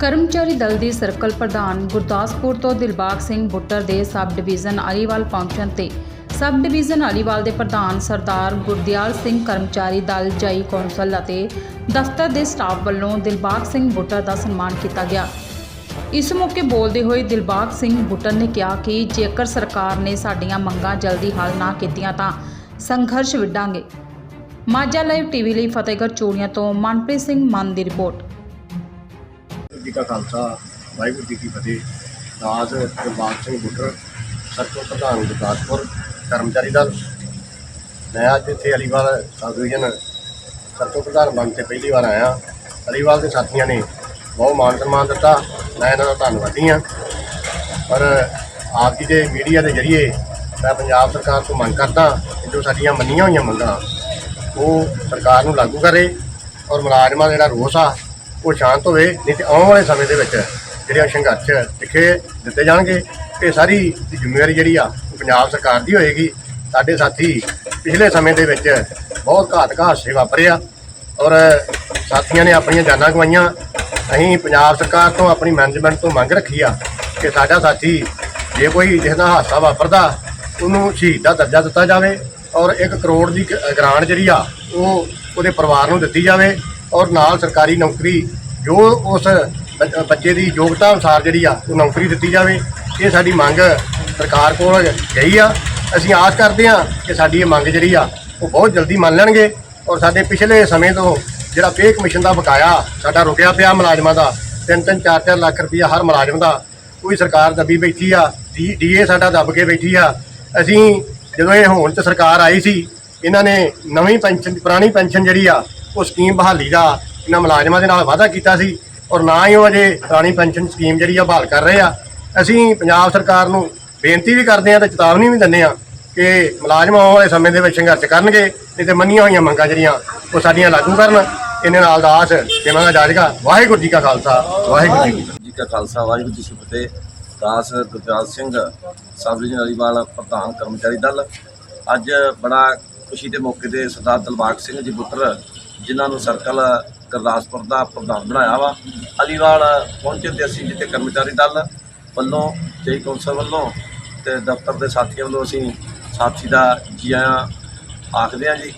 ਕਰਮਚਾਰੀ ਦਲ ਦੀ ਸਰਕਲ ਪ੍ਰਧਾਨ ਗੁਰਦਾਸਪੁਰ ਤੋਂ ਦਿਲਬਾਗ ਸਿੰਘ ਬੁੱਟਰ ਦੇ ਸਬ ਡਿਵੀਜ਼ਨ ਅਲੀਵਾਲ ਪਹੁੰਚਣ ਤੇ ਸਬ ਡਿਵੀਜ਼ਨ ਅਲੀਵਾਲ ਦੇ ਪ੍ਰਧਾਨ ਸਰਦਾਰ ਗੁਰਦਿਆਲ ਸਿੰਘ ਕਰਮਚਾਰੀ ਦਲ ਜਾਈ ਕੌਂਸਲ ਅਤੇ ਦਫ਼ਤਰ ਦੇ ਸਟਾਫ ਵੱਲੋਂ ਦਿਲਬਾਗ ਸਿੰਘ ਬੁੱਟਰ ਦਾ ਸਨਮਾਨ ਕੀਤਾ ਗਿਆ। ਇਸ ਮੌਕੇ ਬੋਲਦੇ ਹੋਏ ਦਿਲਬਾਗ ਸਿੰਘ ਬੁੱਟਰ ਨੇ ਕਿਹਾ ਕਿ ਜੇਕਰ ਸਰਕਾਰ ਨੇ ਸਾਡੀਆਂ ਮੰਗਾਂ ਜਲਦੀ ਹੱਲ ਨਾ ਕੀਤੀਆਂ ਤਾਂ ਸੰਘਰਸ਼ ਵਿੱਢਾਂਗੇ। ਮਾਝਾ ਲਾਈਵ ਟੀਵੀ ਲਈ ਫਤਿਹਗੜ੍ਹ ਚੂੜੀਆਂ ਤੋਂ ਮਨਪ੍ਰੀਤ ਸਿੰਘ ਮਨ ਦੀ ਰਿਪੋਰਟ। ਜੀ ਕਾ ਖਾਲਸਾ, ਵਾਹਿਗੁਰੂ ਜੀ ਕੀ ਫਤਿਹ। ਦਾਸ ਗੁਰਬਾਗ ਸਿੰਘ ਬੁੱਟਰ ਸਰਕਲ ਪ੍ਰਧਾਨ ਗੁਰਦਾਸਪੁਰ, ਕਰਮਚਾਰੀ ਦਲ। ਮੈਂ ਅੱਜ ਇੱਥੇ ਅਲੀਵਾਲ ਸਬ ਡਿਵੀਜ਼ਨ ਸਰਕਲ ਪ੍ਰਧਾਨ ਬਣ ਕੇ ਪਹਿਲੀ ਵਾਰ ਆਇਆ। ਅਲੀਵਾਲ ਦੇ ਸਾਥੀਆਂ ਨੇ ਬਹੁਤ ਮਾਣ ਸਨਮਾਨ ਦਿੱਤਾ। ਮੈਂ ਇਹਨਾਂ ਦਾ ਧੰਨਵਾਦੀ ਹਾਂ। ਪਰ ਆਪ ਜੀ ਦੇ ਮੀਡੀਆ ਦੇ ਜ਼ਰੀਏ ਮੈਂ ਪੰਜਾਬ ਸਰਕਾਰ ਤੋਂ ਮੰਗ ਕਰਦਾ ਕਿ ਜੋ ਸਾਡੀਆਂ ਮੰਨੀਆਂ ਹੋਈਆਂ ਮੰਗਾਂ, ਉਹ ਸਰਕਾਰ ਨੂੰ ਲਾਗੂ ਕਰੇ ਔਰ ਮੁਲਾਜ਼ਮਾਂ ਦਾ ਜਿਹੜਾ ਰੋਸ ਆ ਉਹ ਸ਼ਾਂਤ ਹੋਵੇ, ਨਹੀਂ ਤੇ ਆਉਣ ਵਾਲੇ ਸਮੇਂ ਦੇ ਵਿੱਚ ਜਿਹੜੇ ਸੰਘਰਸ਼ ਤਿੱਖੇ ਦਿੱਤੇ ਜਾਣਗੇ। ਇਹ ਸਾਰੀ ਦੀ ਜ਼ਿੰਮੇਵਾਰੀ ਜਿਹੜੀ ਆ, ਉਹ ਪੰਜਾਬ ਸਰਕਾਰ ਦੀ ਹੋਏਗੀ। ਸਾਡੇ ਸਾਥੀ ਪਿਛਲੇ ਸਮੇਂ ਦੇ ਵਿੱਚ ਬਹੁਤ ਘਾਤਕ ਹਾਦਸੇ ਵਾਪਰੇ ਆ ਔਰ ਸਾਥੀਆਂ ਨੇ ਆਪਣੀਆਂ ਜਾਨਾਂ ਗਵਾਈਆਂ। ਅਸੀਂ ਪੰਜਾਬ ਸਰਕਾਰ ਤੋਂ ਆਪਣੀ ਮੈਨੇਜਮੈਂਟ ਤੋਂ ਮੰਗ ਰੱਖੀ ਆ ਕਿ ਸਾਡਾ ਸਾਥੀ ਜੇ ਕੋਈ ਜਿਸਦਾ ਹਾਦਸਾ ਵਾਪਰਦਾ, ਉਹਨੂੰ ਸ਼ਹੀਦ ਦਾ ਦਰਜਾ ਦਿੱਤਾ ਜਾਵੇ ਔਰ 1 ਕਰੋੜ ਦੀ ਗ- ਗ੍ਰਾਂਟ ਜਿਹੜੀ ਆ, ਉਹ ਉਹਦੇ ਪਰਿਵਾਰ ਨੂੰ ਦਿੱਤੀ ਜਾਵੇ। ਔਰ ਨਾਲ ਸਰਕਾਰੀ ਨੌਕਰੀ ਜੋ ਉਸ ਬ- ਬੱਚੇ ਦੀ ਯੋਗਤਾ ਅਨੁਸਾਰ ਜਿਹੜੀ ਆ, ਉਹ ਨੌਕਰੀ ਦਿੱਤੀ ਜਾਵੇ, ਇਹ ਸਾਡੀ ਮੰਗ ਸਰਕਾਰ ਕੋਲ ਗਈ ਆ। ਅਸੀਂ ਆਸ ਕਰਦੇ ਹਾਂ ਕਿ ਸਾਡੀ ਇਹ ਮੰਗ ਜਿਹੜੀ ਆ, ਉਹ ਬਹੁਤ ਜਲਦੀ ਮੰਨ ਲੈਣਗੇ ਔਰ ਸਾਡੇ ਪਿਛਲੇ ਸਮੇਂ ਤੋਂ ਜਿਹੜਾ ਪੇ ਕਮਿਸ਼ਨ ਦਾ ਬਕਾਇਆ ਸਾਡਾ ਰੁਕਿਆ ਪਿਆ ਮੁਲਾਜ਼ਮਾਂ ਦਾ 3-3 4-4 ਲੱਖ ਰੁਪਈਆ ਹਰ ਮੁਲਾਜ਼ਮ ਦਾ ਕੋਈ ਸਰਕਾਰ ਦੱਬੀ ਬੈਠੀ ਆ ਡੀਏ ਸਾਡਾ ਦੱਬ ਕੇ ਬੈਠੀ ਆ। ਅਸੀਂ ਜਦੋਂ ਇਹ ਹੁਣ ਤੇ ਸਰਕਾਰ ਆਈ ਸੀ, ਇਹਨਾਂ ਨੇ ਨਵੀਂ ਪੈਨਸ਼ਨ, ਪੁਰਾਣੀ ਪੈਨਸ਼ਨ ਜਿਹੜੀ ਆ ਉਹ ਸਕੀਮ ਬਹਾਲੀ ਦਾ ਇਹਨਾਂ ਮੁਲਾਜ਼ਮਾਂ ਦੇ ਨਾਲ ਵਾਅਦਾ ਕੀਤਾ ਸੀ ਔਰ ਨਾ ਹੀ ਉਹ ਅਜੇ ਪੁਰਾਣੀ ਪੈਨਸ਼ਨ ਸਕੀਮ ਜਿਹੜੀ ਆ ਬਹਾਲ ਕਰ ਰਹੇ ਆ। ਅਸੀਂ ਪੰਜਾਬ ਸਰਕਾਰ ਨੂੰ ਬੇਨਤੀ ਵੀ ਕਰਦੇ ਆ ਤੇ ਚੇਤਾਵਨੀ ਵੀ ਦਿੰਦੇ ਆ ਕਿ ਮੁਲਾਜ਼ਮ ਆਉਣ ਵਾਲੇ ਸਮੇਂ ਦੇ ਵਿੱਚ ਸੰਘਰਸ਼ ਕਰਨਗੇ, ਨਹੀਂ ਤੇ ਮੰਨੀਆਂ ਹੋਈਆਂ ਮੰਗਾਂ ਜਿਹੜੀਆਂ ਉਹ ਸਾਡੀਆਂ ਲਾਗੂ ਕਰਨ। ਇਹਨਾਂ ਨਾਲ ਦਾਸ ਸੇਵਾ ਦਾ। ਜਾਜਗਾ ਵਾਹਿਗੁਰੂ ਜੀ ਕਾ ਖਾਲਸਾ, ਵਾਹਿਗੁਰੂ ਜੀ ਜੀ ਕਾ ਖਾਲਸਾ, ਵਾਹਿਗੁਰੂ ਜੀ ਕੀ ਫਤਿਹ। ਦਾਸ ਗੁਰਦਿਆਲ ਸਿੰਘ ਸਬ ਡਿਵੀਜ਼ਨ ਅਲੀਵਾਲ ਪ੍ਰਧਾਨ ਕਰਮਚਾਰੀ ਦਲ। ਅੱਜ ਬੜਾ ਖੁਸ਼ੀ ਦੇ ਮੌਕੇ ਤੇ ਸਰਦਾਰ ਦਲਬਾਗ ਸਿੰਘ ਜੀ ਪੁੱਤਰ, ਜਿਨ੍ਹਾਂ ਨੂੰ ਸਰਕਲ ਗੁਰਦਾਸਪੁਰ ਦਾ ਪ੍ਰਧਾਨ ਬਣਾਇਆ ਵਾ, ਅਲੀਵਾਲ ਪਹੁੰਚੇ ਤੇ ਅਸੀਂ ਜਿੱਥੇ ਕਰਮਚਾਰੀ ਦਲ ਵੱਲੋਂ ਜੇਈ ਕੌਂਸਲ ਵੱਲੋਂ ਤੇ ਦਫ਼ਤਰ ਦੇ ਸਾਥੀਆਂ ਵੱਲੋਂ ਅਸੀਂ ਸਾਥੀ ਦਾ ਜੀ ਆਇਆਂ ਆਖਦੇ ਹਾਂ ਜੀ।